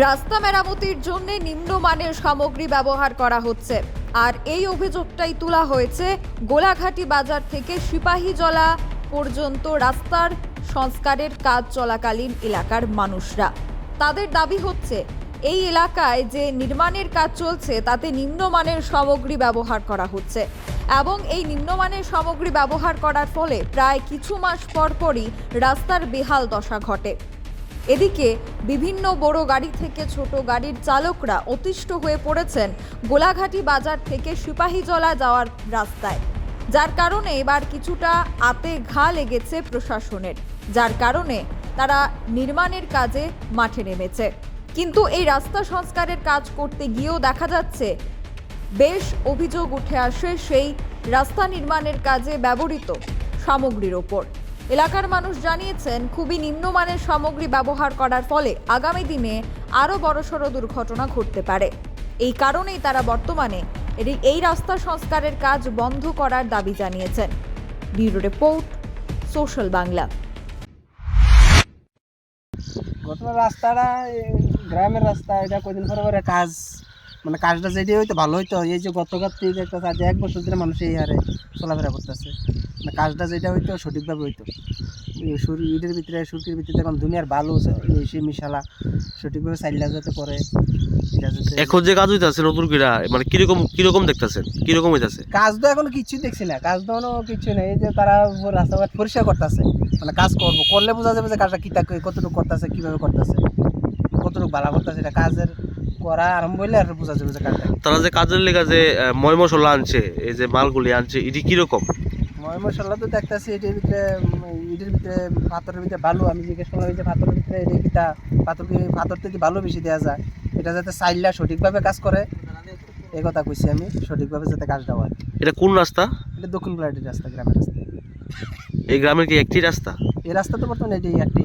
রাস্তা মেরামতির জন্য নিম্নমানের সামগ্রী ব্যবহার করা হচ্ছে। আর এই অভিযোগটাই তোলা হয়েছে গোলাঘাটি বাজার থেকে সিপাহীজলা পর্যন্ত রাস্তার সংস্কারের কাজ চলাকালীন এলাকার মানুষরা। তাদের দাবি হচ্ছে, এই এলাকায় যে নির্মাণের কাজ চলছে, তাতে নিম্নমানের সামগ্রী ব্যবহার করা হচ্ছে। এবং এই নিম্নমানের সামগ্রী ব্যবহার করার ফলে প্রায় কিছু মাস পর পরই রাস্তার বেহাল দশা ঘটে। এদিকে বিভিন্ন বড় গাড়ি থেকে ছোট গাড়ির চালকরা অতিষ্ঠ হয়ে পড়েছেন গোলাঘাটি বাজার থেকে সিপাহীজলা যাওয়ার রাস্তায়। যার কারণে এবার কিছুটা আতে ঘা লেগেছে প্রশাসনের। যার কারণে তারা নির্মাণের কাজে মাঠে নেমেছে। কিন্তু এই রাস্তা সংস্কারের কাজ করতে গিয়েও দেখা যাচ্ছে, বেশ অভিযোগ উঠে আসে সেই রাস্তা নির্মাণের কাজে ব্যবহৃত সামগ্রীর ওপর। এলাকার মানুষ জানিয়েছেন, খুবই নিম্নমানের সামগ্রী ব্যবহার করার ফলে আগামী দিনে আরও বড়সড় দুর্ঘটনা ঘটতে পারে। এই কারণেই তারা বর্তমানে এই- রাস্তা সংস্কারের কাজ বন্ধ করার দাবি জানিয়েছেন। Bureau report, social Bangla. রাস্তাটা গ্রামের রাস্তা, এটা কদিন পরে কাজ মানে কাজটা যেটি হইতো ভালো হইতো। এই যে গতকাল থেকে একটা কাজ এক বছর ধরে মানুষ এই হারে চলাফেরা করতেছে। মানে কাজটা যেটা হইতো সঠিকভাবে হইতো। সুর ইটের ভিতরে সুরকির ভিতরে এখন দুনিয়ার বালু সে মিশালা সঠিকভাবে চাইলা যাতে করে এখন যে কাজ হইতাছে নতুন কিরা মানে কীরকম কীরকম দেখতাছেন? কীরকম হইতাছে? কাজ তো এখনও কিছুই দেখছি না। কাজ তো কিছু নেই। এই যে তারা রাস্তাঘাট পরিষ্কার করতেছে। মানে কাজ করব। করলে বোঝা যাবে যে কাজটা কী কতটুকু করতেছে কীভাবে করতেছে কতটুকু ভালো করতেছে। এটা কাজের করা আরম্ভ হইলে আর বোঝা যাবে যে কাজটা তারা যে কাজের লেগা যে ময় মশলা আনছে এই যে মালগুলি আনছে এটি কীরকম? ময় মশলা তো দেখতেছি এটির ভিতরে ইটের ভিতরে পাথরের ভিতরে বালু আমি জিজ্ঞেস করলাম যে পাথরের ভিতরে এটা কিটা পাথর কি পাথর থেকে বালু বেশি দেওয়া যায়? এটা যাতে চাইলা সঠিকভাবে কাজ করে এই কথা কইছি আমি সঠিকভাবে যাতে কাজটা হয়। এটা কোন রাস্তা? এটা দক্ষিণ প্লাইটের রাস্তা গ্রামের রাস্তা। এই গ্রামের কি একটি রাস্তা? এই রাস্তা তো বর্তমানে এটি একটি